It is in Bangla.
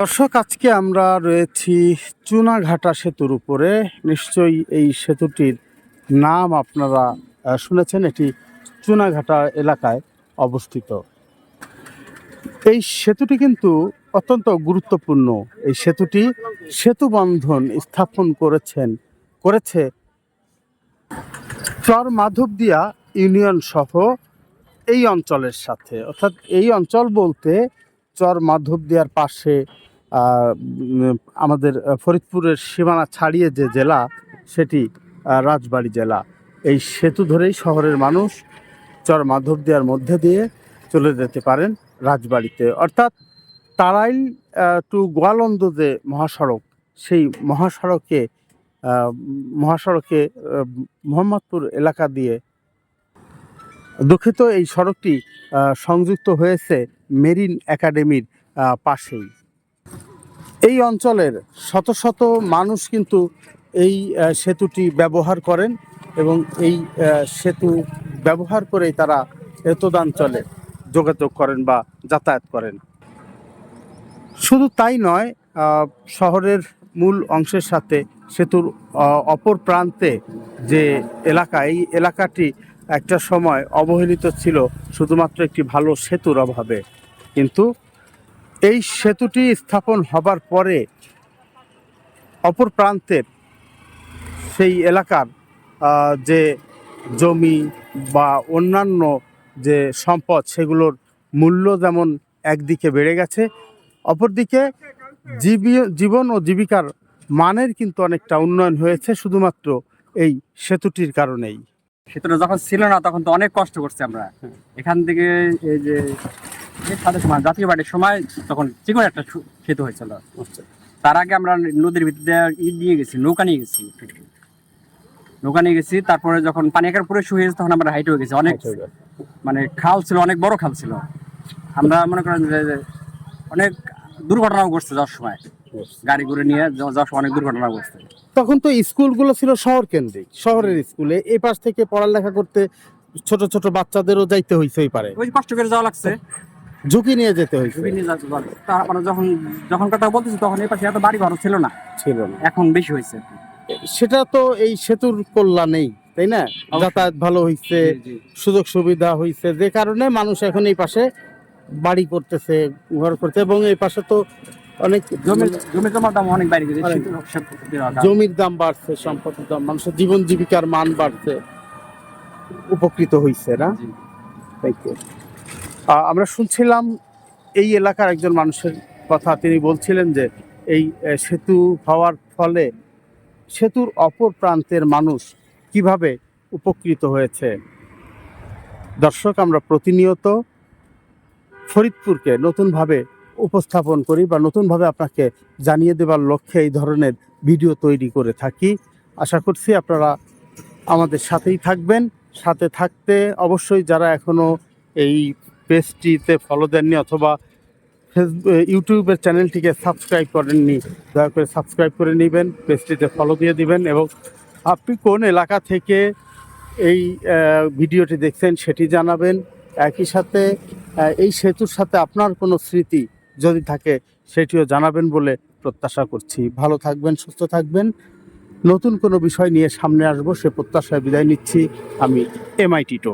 দর্শক, আজকে আমরা রয়েছি চুনাঘাটা সেতুর উপরে। নিশ্চয়ই এই সেতুটির নাম আপনারা শুনেছেন, এটি চুনাঘাটা এলাকায় অবস্থিত। এই সেতুটি কিন্তু অত্যন্ত গুরুত্বপূর্ণ। এই সেতুটি সেতু বন্ধন স্থাপন করেছেন, করেছে চর মাধবদিয়া ইউনিয়ন সহ এই অঞ্চলের সাথে। অর্থাৎ এই অঞ্চল বলতে চর মাধবদিয়ার পাশে আমাদের ফরিদপুরের সীমানা ছাড়িয়ে যে জেলা, সেটি রাজবাড়ি জেলা। এই সেতু ধরেই শহরের মানুষ চর মাধবদিয়ার মধ্যে দিয়ে চলে যেতে পারেন রাজবাড়িতে। অর্থাৎ তারাইল টু গোয়ালন্দ যে মহাসড়ক, সেই মহাসড়কে মহাসড়কে মোহাম্মদপুর এলাকা দিয়ে দুঃখিত এই সড়কটি সংযুক্ত হয়েছে মেরিন একাডেমির পাশেই। এই অঞ্চলের শত শত মানুষ কিন্তু এই সেতুটি ব্যবহার করেন এবং এই সেতু ব্যবহার করেই তারা এতদাঞ্চলে যোগাযোগ করেন বা যাতায়াত করেন। শুধু তাই নয় শহরের মূল অংশের সাথে সেতুর অপর প্রান্তে যে এলাকা, এই এলাকাটি একটা সময় অবহেলিত ছিল শুধুমাত্র একটি ভালো সেতুর অভাবে। কিন্তু এই সেতুটি স্থাপন হবার পরে অপর প্রান্তের সেই এলাকার যে জমি বা অন্যান্য যে সম্পদ সেগুলোর মূল্য যেমন একদিকে বেড়ে গেছে, অপরদিকে জীবী- জীবন ও জীবিকার মানের কিন্তু অনেকটা উন্নয়ন হয়েছে শুধুমাত্র এই সেতুটির কারণেই। সেতুটা যখন ছিল না তখন তো অনেক কষ্ট করছি আমরা। এখান থেকে এই যে সাথে সময় জাতীয় বাড়ির সময় তখন চিকন একটা সেতু হয়েছিল। তার আগে আমরা নদীর ভিতরে ই দিয়ে গেছি নৌকা নিয়ে গেছি। নৌকা নিয়ে গেছি তারপরে যখন পানি একার পুরো শুয়ে গেছে তখন আমরা হাইট হয়ে গেছি। অনেক মানে খাল ছিল অনেক বড় খাল ছিল। আমরা মনে করেন যে যে অনেক দুর্ঘটনাও ঘটছে যাওয়ার সময়। গাড়ি ঘুরে নিয়ে যাওয়া- যাওয়ার সময় অনেক দুর্ঘটনা ঘটছে। তখন তো স্কুলগুলো ছিল শহর কেন্দ্রিক শহরের স্কুলে। এই পাশ থেকে পড়ালেখা করতে ছোট ছোট বাচ্চাদেরও যাইতে হইতেই পারে। ওই কষ্ট করে যাওয়া লাগছে। ঝুঁকি নিয়ে যেতে হয়েছে ঝুঁকি নিয়ে যাওয়া লাগছে। তারপরে যখন যখন কথা বলতেছি তখন এই পাশে এত বাড়ি ঘর ছিল না। ছিল না। এখন বেশি হয়েছে সেটা তো এই সেতুর কল্যাণেই তাই না? যাতায়াত ভালো হইছে সুযোগ সুবিধা হইছে। যে কারণে মানুষ এখন এই পাশে বাড়ি করতেছে ঘর করতে এবং এই পাশে তো অনেক জমি জমি দাম অনেক বাইরে গেছে। জমির দাম বাড়ছে সম্পদের দাম মানুষের জীবন জীবিকার মান বাড়ছে উপকৃত হইছে না? আমরা শুনছিলাম এই এলাকার একজন মানুষের কথা তিনি বলছিলেন যে এই সেতু হওয়ার ফলে সেতুর অপর প্রান্তের মানুষ কীভাবে উপকৃত হয়েছে? দর্শক আমরা প্রতিনিয়ত ফরিদপুরকে নতুনভাবে উপস্থাপন করি বা নতুনভাবে আপনাকে জানিয়ে দেবার লক্ষ্যে এই ধরনের ভিডিও তৈরি করে থাকি। আশা করছি আপনারা আমাদের সাথেই থাকবেন। সাথে থাকতে অবশ্যই যারা এখনও এই পেজটিতে ফলো দেননি অথবা ফেসবুক ইউটিউবের চ্যানেলটিকে সাবস্ক্রাইব করেননি, দয়া করে সাবস্ক্রাইব করে নেবেন, পেজটিতে ফলো দিয়ে দিবেন এবং আপনি কোন এলাকা থেকে এই ভিডিওটি দেখছেন সেটি জানাবেন। একই সাথে এই সেতুর সাথে আপনার কোনো স্মৃতি যদি থাকে সেটিও জানাবেন বলে প্রত্যাশা করছি। ভালো থাকবেন, সুস্থ থাকবেন। নতুন কোনো বিষয় নিয়ে সামনে আসব, সে প্রত্যাশায় বিদায় নিচ্ছি। আমি এমআইটি টো